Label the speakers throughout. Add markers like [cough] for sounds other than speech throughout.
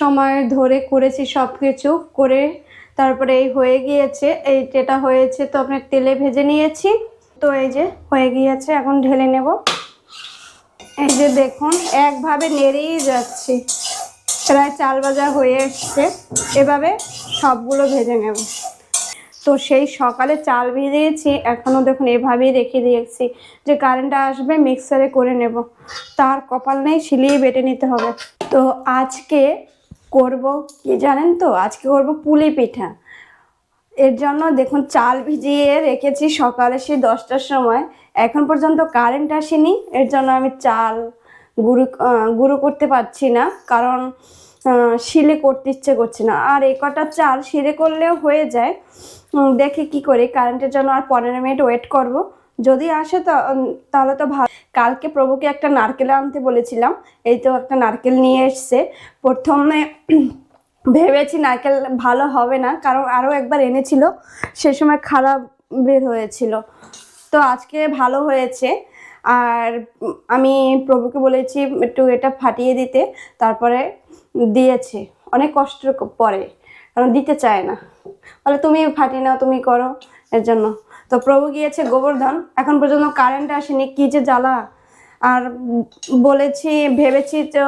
Speaker 1: সময় ধরে করেছি সব কিছু করে তারপরে এই হয়ে গিয়েছে, এই যেটা হয়েছে তো আপনার তেলে ভেজে নিয়েছি। তো এই যে হয়ে গিয়েছে, এখন ঢেলে নেব। এই যে দেখুন, একভাবে নেড়েই যাচ্ছি। প্রায় চাল ভাজা হয়ে এসছে। এভাবে সবগুলো ভেজে নেব। তো সেই সকালে চাল ভিজিয়েছি এখনও দেখুন এভাবেই রেখে দিয়েছি যে কারেন্টটা আসবে মিক্সারে করে নেব। তার কপাল নেই, শিলিয়ে বেটে নিতে হবে। তো আজকে করব? কি জানেন তো? আজকে করব পুলি পিঠা। এর জন্য দেখুন, চাল ভিজিয়ে রেখেছি সকালে সেই দশটার সময়। এখন পর্যন্ত কারেন্ট আসেনি। এর জন্য আমি চাল গুঁড়ো গুঁড়ো করতে পারছি না। কারণ শিলে করতে ইচ্ছে করছে না। আর এ কটা চাল শিলে করলেও হয়ে যায়। দেখে কি করি। কারেন্টের জন্য আর পনেরো মিনিট ওয়েট করব। যদি আসে তাহলে তো ভালো। কালকে প্রভুকে একটা নারকেল আনতে বলেছিলাম। এই তো একটা নারকেল নিয়ে এসছে। প্রথমে ভেবেছি নারকেল ভালো হবে না, কারণ আরও একবার এনেছিল, সে সময় খারাপ বের হয়েছিল। তো আজকে ভালো হয়েছে। আর আমি প্রভুকে বলেছি একটু এটা ফাটিয়ে দিতে, তারপরে দিয়েছে। অনেক কষ্ট পরে, কারণ দিতে চায় না। বলে, তুমি ফাটিয়ে নাও, তুমি করো। এর জন্য তো প্রভু গিয়েছে গোবর্ধন। এখন পর্যন্ত কারেন্ট আসেনি, কি যে জ্বালা। আর বলেছি, ভেবেছি তো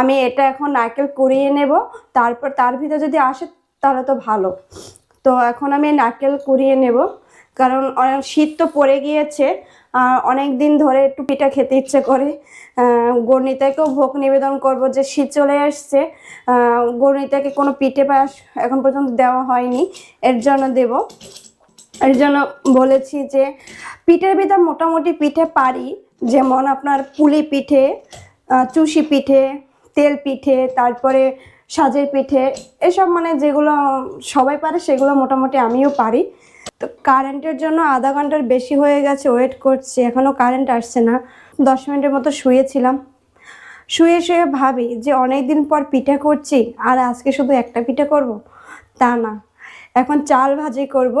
Speaker 1: আমি এটা এখন নারকেল কুড়িয়ে নেব। তারপর তার ভিতরে যদি আসে, তাহলে তো ভালো। তো এখন আমি নারকেল কুড়িয়ে নেব। কারণ অনেক শীত তো পড়ে গিয়েছে। আর অনেক দিন ধরে একটু পিঠা খেতে ইচ্ছে করে। গণিতাকেও ভোগ নিবেদন করব যে শীত চলে আসছে গণিতাকে কোনো পিঠে পায়াস এখন পর্যন্ত দেওয়া হয়নি। এর জন্য দেব। এর জন্য বলেছি যে পিঠের ভিতর মোটামুটি পিঠে পারি, যেমন আপনার পুলি পিঠে চুষি পিঠে, তেল পিঠে, তারপরে সাজের পিঠে, এসব মানে যেগুলো সবাই পারে সেগুলো মোটামুটি আমিও পারি। তো কারেন্টের জন্য আধা ঘণ্টার বেশি হয়ে গেছে, ওয়েট করছি এখনও কারেন্ট আসছে না, দশ মিনিটের মতো শুয়েছিলাম। শুয়ে শুয়ে ভাবি যে অনেক দিন পর পিঠা করছি, আর আজকে শুধু একটা পিঠা করব? তা না, এখন চাল ভাজি করব।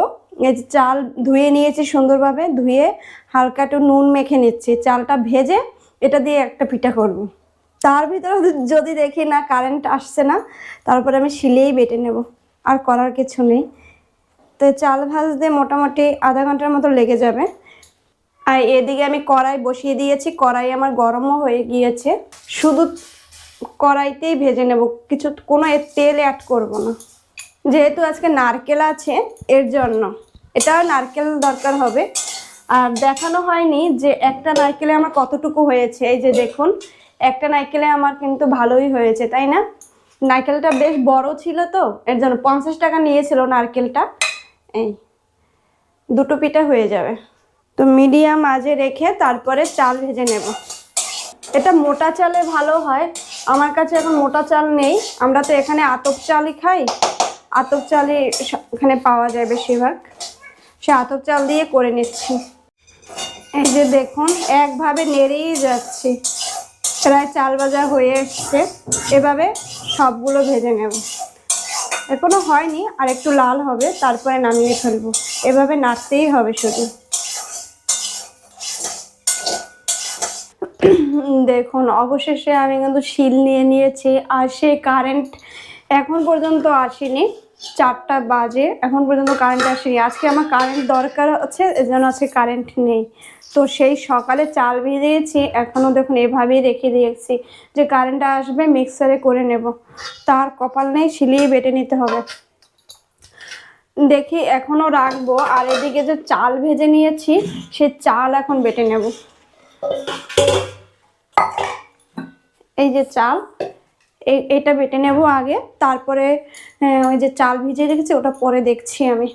Speaker 1: এই যে চাল ধুয়ে নিয়েছি সুন্দরভাবে, ধুয়ে হালকা একটু নুন মেখে নিচ্ছি। চালটা ভেজে এটা দিয়ে একটা পিঠা করব। তার ভিতরে যদি দেখি না কারেন্ট আসছে না, তারপরে আমি শিলেই বেটে নেব, আর করার কিছু নেই। তো চাল ভাজতে মোটামুটি আধা ঘণ্টার মতো লেগে যাবে। আর এদিকে আমি কড়াই বসিয়ে দিয়েছি, কড়াই আমার গরমও হয়ে গিয়েছে। শুধু কড়াইতেই ভেজে নেব, কিছু কোনো তেল অ্যাড করব না। যেহেতু আজকে নারকেল আছে, এর জন্য। এটাও নারকেল দরকার হবে। আর দেখানো হয়নি যে একটা নারকেলে আমার কতটুকু হয়েছে, এই যে দেখুন, একটা নারকেলে আমার কিন্তু ভালোই হয়েছে, তাই না? নারকেলটা বেশ বড় ছিল তো, এর জন্য পঞ্চাশ টাকা নিয়েছিল নারকেলটা। এই, দুটো পিঠা হয়ে যাবে। তো মিডিয়াম আজে রেখে তারপরে চাল ভেজে নেব। এটা মোটা চালে ভালো হয়, আমার কাছে এখন মোটা চাল নেই। আমরা তো এখানে আতপ চালই খাই, আতপ চালই এখানে পাওয়া যায় বেশিরভাগ। সে আতপ চাল দিয়ে করে নিচ্ছি। এই যে দেখুন, একভাবে নেড়েই যাচ্ছি। প্রায় চাল ভাজা হয়ে এসছে। এভাবে সবগুলো ভেজে নেব। এখনও হয়নি, আর একটু লাল হবে, তারপরে নামিয়ে ফেলব। এভাবে নাড়তেই হবে শুধু। দেখুন, অবশেষে আমি কিন্তু শিল নিয়ে নিয়েছি, আর সে কারেন্ট এখন পর্যন্ত আসেনি। চারটা বাজে, এখন পর্যন্ত কারেন্ট আসেনি। আজকে আমার কারেন্ট দরকার আছে এজন্য আজকে কারেন্ট নেই। তো সেই সকালে চাল ভিজিয়েছি এখনও দেখুন এভাবেই রেখে দিয়েছি যে কারেন্টটা আসবে মিক্সারে করে নেব। তার কপাল নেই, শিলিয়ে বেটে নিতে হবে। দেখি এখনও রাখব, আর এদিকে যে চাল ভেজে নিয়েছি, সে চাল এখন বেটে নেব। এই যে চাল এটা বেটে নেব আগে তারপরে ওই যে চাল ভিজিয়ে রেখেছি ওটা পরে দেখছি আমি।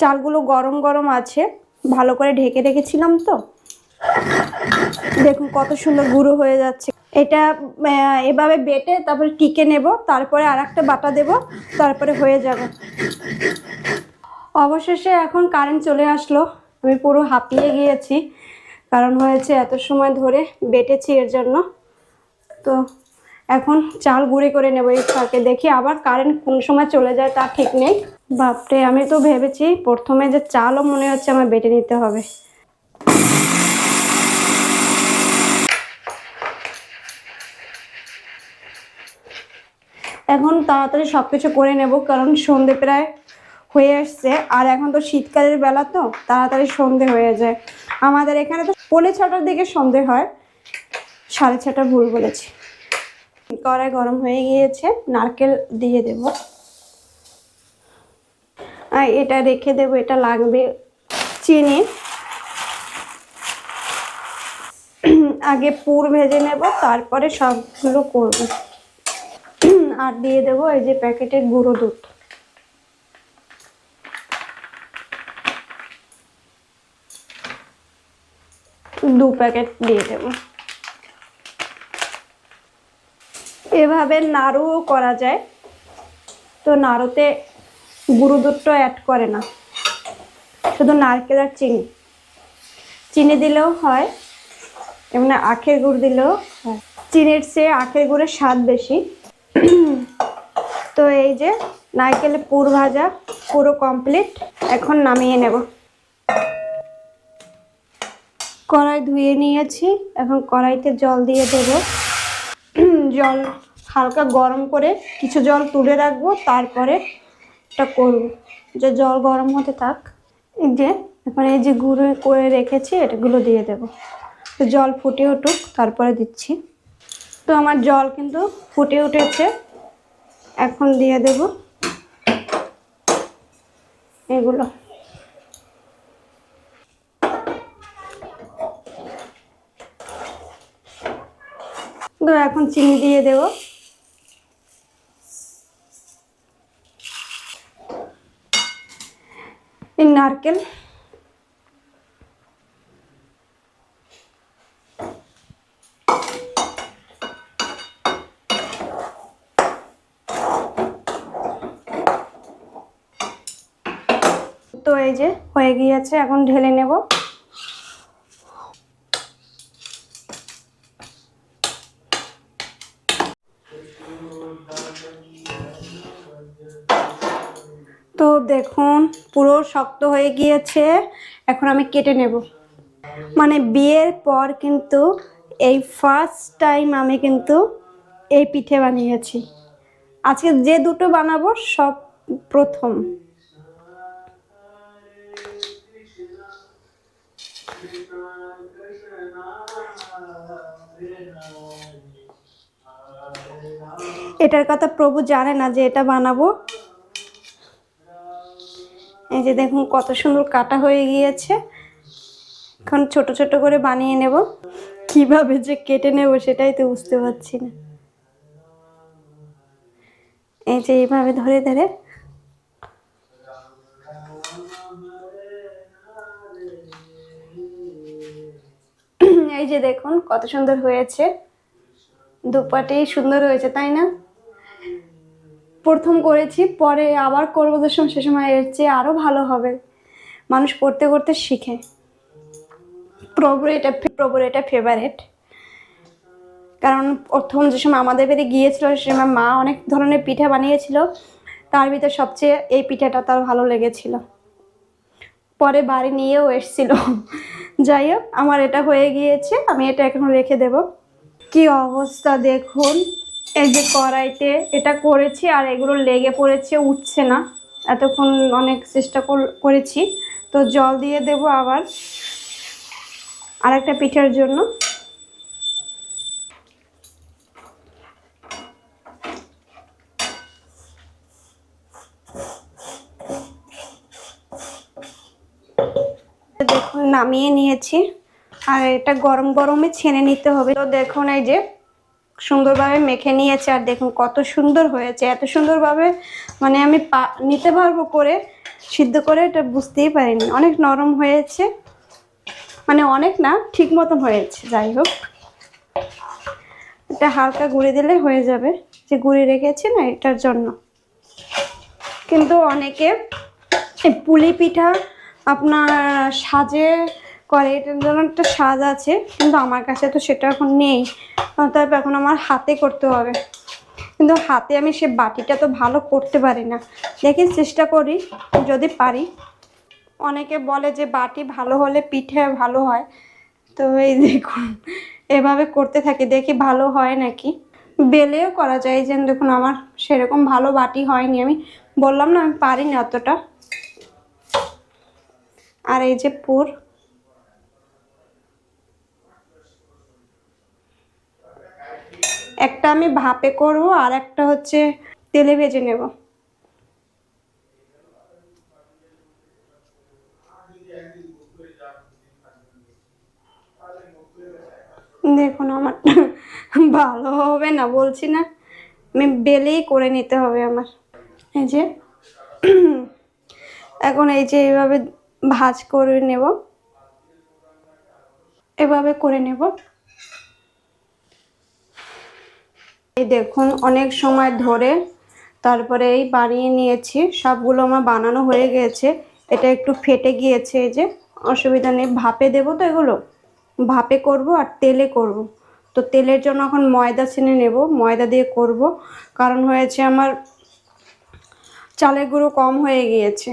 Speaker 1: চালগুলো গরম গরম আছে ভালো করে ঢেকে রেখেছিলাম তো। দেখুন কত সুন্দর গুঁড়ো হয়ে যাচ্ছে। এটা এভাবে বেটে তারপরে টিকে নেব তারপরে আর একটা বাটা দেব তারপরে হয়ে যাবে। অবশেষে এখন কারেন্ট চলে আসলো আমি পুরো হাঁপিয়ে গিয়েছি কারণ হয়েছে এত সময় ধরে বেটেছি এর জন্য। তো এখন চাল গুঁড়ি করে নেব এই ফাঁকে দেখি আবার কারেন্ট কোন সময় চলে যায় তা ঠিক নেই। বাপরে, আমি তো ভেবেছি প্রথমে যে চালও মনে হচ্ছে আমার বেটে নিতে হবে। এখন তাড়াতাড়ি সব কিছু করে নেব, কারণ সন্ধে প্রায় হয়ে আসছে। আর এখন তো শীতকালের বেলা তো, তাড়াতাড়ি সন্ধে হয়ে যায়। আমাদের এখানে তো পৌনে ছটার দিকে সন্ধে হয়। সাড়ে ছটা ভুল বলেছি। কড়াই গরম হয়ে গিয়েছে, নারকেল দিয়ে দেব। আর এটা রেখে দেব, এটা লাগবে চিনি। আগে পুর ভেজে নেব, তারপরে সবগুলো করব। আর দিয়ে দেবো এই যে প্যাকেটের গুঁড়ো দুধ। দু প্যাকেট দিয়ে দেব। এভাবে নাড়ুও করা যায়। তো নাড়ুতে গুঁড়ো অ্যাড করে না। শুধু নারকেল আর চিনি। চিনি দিলেও হয়, এমনি আখের গুড় দিলেও হয়। চিনির চেয়ে আখের গুড়ের স্বাদ বেশি। তো এই যে নারকেলের পুর ভাজা, পুরো কমপ্লিট এখন নামিয়ে নেব। কড়াই ধুয়ে নিয়েছি, এখন কড়াইতে জল দিয়ে দেব। জল হালকা গরম করে কিছু জল তুলে রাখব, তারপরে এটা করব। যে জল গরম হতে থাক যে এখন এই যে গুঁড়ো করে রেখেছি, এটাগুলো দিয়ে দেব। তো জল ফুটে উঠুক, তারপরে দিচ্ছি। তো আমার জল কিন্তু ফুটে উঠেছে, এখন দিয়ে দেব। এগুলো। তো এখন চিনি দিয়ে দেব। এই নারকেল তো এই যে হয়ে গিয়েছে এখন ঢেলে নেব তো দেখুন পুরো শক্ত হয়ে গিয়েছে, এখন আমি কেটে নেব। মানে বিয়ের পর কিন্তু এই ফার্স্ট টাইম আমি কিন্তু এই পিঠে বানিয়েছি। আজকে যে দুটো বানাবো, সব প্রথম। এটার কথা প্রভু জানে না যে এটা বানাবো। এই যে দেখুন কত সুন্দর কাটা হয়ে গিয়েছে। এখন ছোট ছোট করে বানিয়ে নেব। কীভাবে যে কেটে নেব সেটাই তো বুঝতে পারছি না। এই যে এইভাবে ধরে ধরে। এই যে দেখুন কত সুন্দর হয়েছে। দুপাটি সুন্দর হয়েছে, তাই না? প্রথম করেছি, পরে আবার করব যে সময় সে সময় এর চেয়ে আরও ভালো হবে। মানুষ করতে করতে শিখে। প্রভুর এটা প্রভুর এটা ফেভারেট কারণ প্রথম যে সময় আমাদের বাড়ি গিয়েছিল, সে সময় মা অনেক ধরনের পিঠা বানিয়েছিল। তার ভিতরে সবচেয়ে এই পিঠাটা তার ভালো লেগেছিল। পরে বাড়ি নিয়েও এসছিল। যাই হোক, আমার এটা হয়ে গিয়েছে, আমি এটা এখন রেখে দেব। কি অবস্থা দেখুন। এই যে কড়াইতে এটা করেছি আর এগুলো লেগে পড়েছে, উঠছে না। এতক্ষণ অনেক চেষ্টা কর- করেছি। তো জল দিয়ে দেব আবার আরেকটা পিঠার জন্য। দেখুন, নামিয়ে নিয়েছি। আর এটা গরম গরমে ছেনে নিতে হবে। তো দেখুন এই যে সুন্দরভাবে মেখে নিয়েছে আর দেখুন কত সুন্দর হয়েছে। এত সুন্দরভাবে মানে আমি পা নিতে পারব করে, সিদ্ধ করে এটা বুঝতেই পারিনি। অনেক নরম হয়েছে। মানে অনেক না, ঠিক মতন হয়েছে। যাই হোক। এটা হালকা গুঁড়ি দিলে হয়ে যাবে। যে গুঁড়ি রেখেছি না, এটার জন্য। কিন্তু অনেকে পুলি পিঠা আপনার সাজে করে এটার জন্য একটা সাজ আছে, কিন্তু আমার কাছে তো সেটা এখন নেই। তবে এখন আমার হাতে করতে হবে। কিন্তু হাতে আমি সে বাটিটা তো ভালো করতে পারি না। দেখি, চেষ্টা করি, যদি পারি। অনেকে বলে যে বাটি ভালো হলে পিঠে ভালো হয়। তো এই দেখুন, এভাবে করতে থাকি, দেখি ভালো হয় নাকি। বেলেও করা যায়, যেন দেখুন আমার সেরকম ভালো বাটি হয়নি। আমি বললাম না, আমি পারি না অতটা। আর এই যে পুর একটা আমি ভাপে করব আর একটা হচ্ছে তেলে ভেজে নেব। দেখুন আমার [laughs] ভালো হবে না, বলছি না। আমি বেলেই করে নিতে হবে আমার। এই যে, [clears throat] এখন এই যে এইভাবে ভাজ করে নেব। এভাবে করে নেব। এই দেখুন, অনেক সময় ধরে তারপরে এই বানিয়ে নিয়েছি। সবগুলো আমার বানানো হয়ে গিয়েছে এটা একটু ফেটে গিয়েছে এই যে, অসুবিধা নেই। ভাপে দেবো তো এগুলো? ভাপে করব আর তেলে করব। তো তেলের জন্য এখন ময়দা ছেনে নেব। ময়দা দিয়ে করব। কারণ হয়েছে আমার চালের গুঁড়ো কম হয়ে গিয়েছে।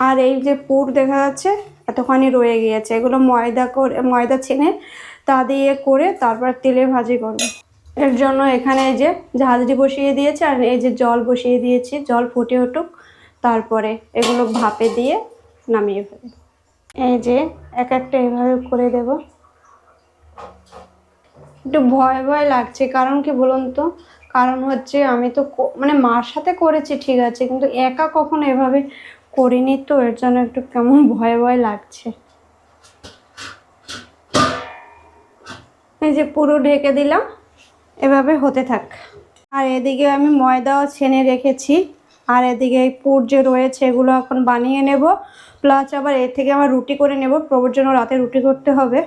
Speaker 1: আর এই যে পুর দেখা যাচ্ছে, এতখানি রয়ে গিয়েছে। এগুলো ময়দা করে, ময়দা ছেনে তা দিয়ে করে তারপর তেলে ভাজি করব। এর জন্য এখানে এই যে ঝাঁঝরি বসিয়ে দিয়েছি আর এই যে জল বসিয়ে দিয়েছি, জল ফুটে উঠুক, তারপরে এগুলো ভাপে দিয়ে নামিয়ে ফেলব। এই যে এক একটা এভাবে করে দেব। একটু ভয় ভয় লাগছে, কারণ কি বলুন তো? কারণ হচ্ছে আমি তো মানে মার সাথে করেছি, ঠিক আছে, কিন্তু একা কখনো এভাবে করিনি তো, এর জন্য একটু কেমন [laughs] ভয় ভয় লাগছে। এই যে পুরো ঢেকে দিলাম এভাবে হতে থাক। আর এদিকে আমি ময়দাও ছেনে রেখেছি। আর এদিকে এই পুর যে রয়েছে এগুলো এখন বানিয়ে নেব। প্লাস আবার এর থেকে আমার রুটি করে নেব। প্রভুর জন্য রাতে রুটি করতে হবে।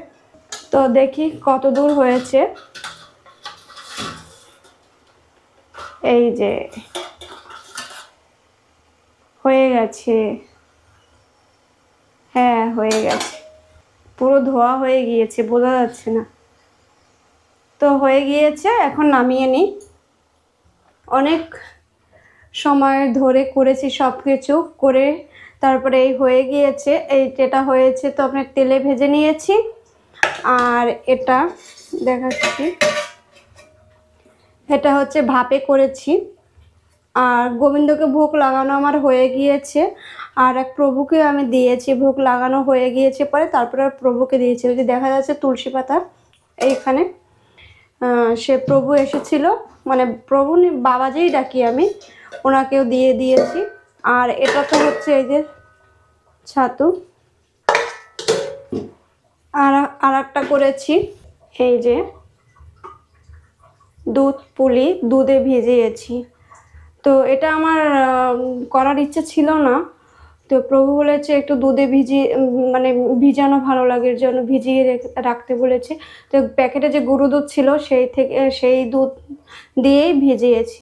Speaker 1: তো দেখি কত দূর হয়েছে। এই যে হয়ে গেছে। হ্যাঁ হয়ে গেছে। পুরো ধোয়া হয়ে গিয়েছে, বোঝা যাচ্ছে না। তো হয়ে গিয়েছে, এখন নামিয়ে নিই। অনেক সময় ধরে করেছি সব কিছু করে, তারপরে এই হয়ে গিয়েছে, এই যেটা হয়েছে তো আপনার তেলে ভেজে নিয়েছি। আর এটা দেখাচ্ছি, এটা হচ্ছে ভাপে করেছি। আর গোবিন্দকে ভোগ লাগানো আমার হয়ে গিয়েছে, আর এক প্রভুকে আমি দিয়েছি, ভোগ লাগানো হয়ে গিয়েছে পরে, তারপরে প্রভুকে দিয়েছি। যে দেখা যাচ্ছে তুলসী পাতা, এইখানে। সে প্রভু এসেছিল। মানে প্রভু নি- বাবাজিই ডাকি আমি। ওনাকেও দিয়ে দিয়েছি। আর এটা তো হচ্ছে এই যে ছাতু। আর আর একটা করেছি। এই যে দুধ পুলি, দুধে ভিজিয়েছি। তো এটা আমার করার ইচ্ছে ছিল না। তো প্রভু বলেছে একটু দুধে ভিজিয়ে মানে ভিজানো ভালো লাগে জন্য ভিজিয়ে রেখে- রাখতে বলেছে। তো প্যাকেটে যে গরু দুধ ছিল, সেই থেকে, সেই দুধ দিয়েই ভিজিয়েছি।